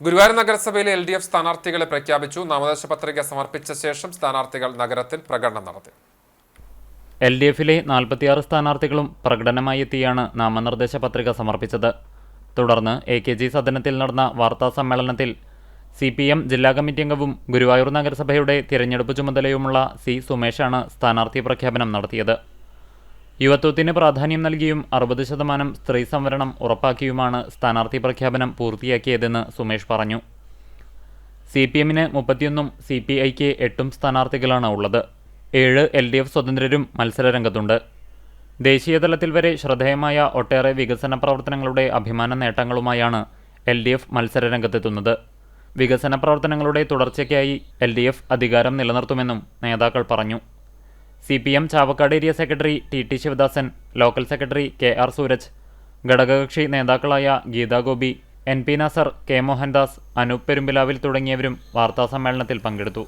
ഗുരുവായൂർ നഗരസഭയിലെ L D F സ്ഥാനാർത്ഥികളെ പ്രഖ്യാപിച്ചു. നാമനിർദ്ദേശ പത്രിക സമർപ്പിച്ച ശേഷം സ്ഥാനാർത്ഥികൾ നഗരത്തിൽ പ്രകടനം നടത്തി. എൽ ഡി എഫിലെ നാൽപ്പത്തിയാറ് സ്ഥാനാർത്ഥികളും പ്രകടനമായി എത്തിയാണ് നാമനിർദ്ദേശ പത്രിക സമർപ്പിച്ചത്. തുടർന്ന് എ കെ ജി സദനത്തിൽ നടന്ന വാർത്താ സമ്മേളനത്തിൽ സി പി എം ജില്ലാ കമ്മിറ്റി അംഗവും ഗുരുവായൂർ നഗരസഭയുടെ തിരഞ്ഞെടുപ്പ് ചുമതലയുമുള്ള സി സുമേഷാണ് സ്ഥാനാർത്ഥി പ്രഖ്യാപനം നടത്തിയത്. യുവത്വത്തിന് പ്രാധാന്യം നൽകിയും അറുപത് ശതമാനം സ്ത്രീ സംവരണം ഉറപ്പാക്കിയുമാണ് സ്ഥാനാർത്ഥി പ്രഖ്യാപനം പൂർത്തിയാക്കിയതെന്ന് സുമേഷ് പറഞ്ഞു. സി പി എമ്മിന് മുപ്പത്തിയൊന്നും സി പി ഐക്ക് എട്ടും സ്ഥാനാർത്ഥികളാണ് ഉള്ളത്. ഏഴ് എൽ ഡി എഫ് സ്വതന്ത്രരും മത്സരരംഗത്തുണ്ട്. ദേശീയതലത്തിൽ വരെ ശ്രദ്ധേയമായ ഒട്ടേറെ വികസന പ്രവർത്തനങ്ങളുടെ അഭിമാന നേട്ടങ്ങളുമായാണ് എൽ ഡി എഫ് മത്സരരംഗത്തെത്തുന്നത്. വികസന പ്രവർത്തനങ്ങളുടെ തുടർച്ചയ്ക്കായി എൽ ഡി എഫ് അധികാരം നിലനിർത്തുമെന്നും നേതാക്കൾ പറഞ്ഞു. C P M Chavakkad area secretary T T Sivadasan local secretary K R Sooraj ഘടകകക്ഷി നേതാക്കളായ Geetha Gopi N P Nasar K Mohandas Anoop Perumpilavil തുടങ്ങിയവരും വാർത്താസമ്മേളനത്തിൽ പങ്കെടുത്തു.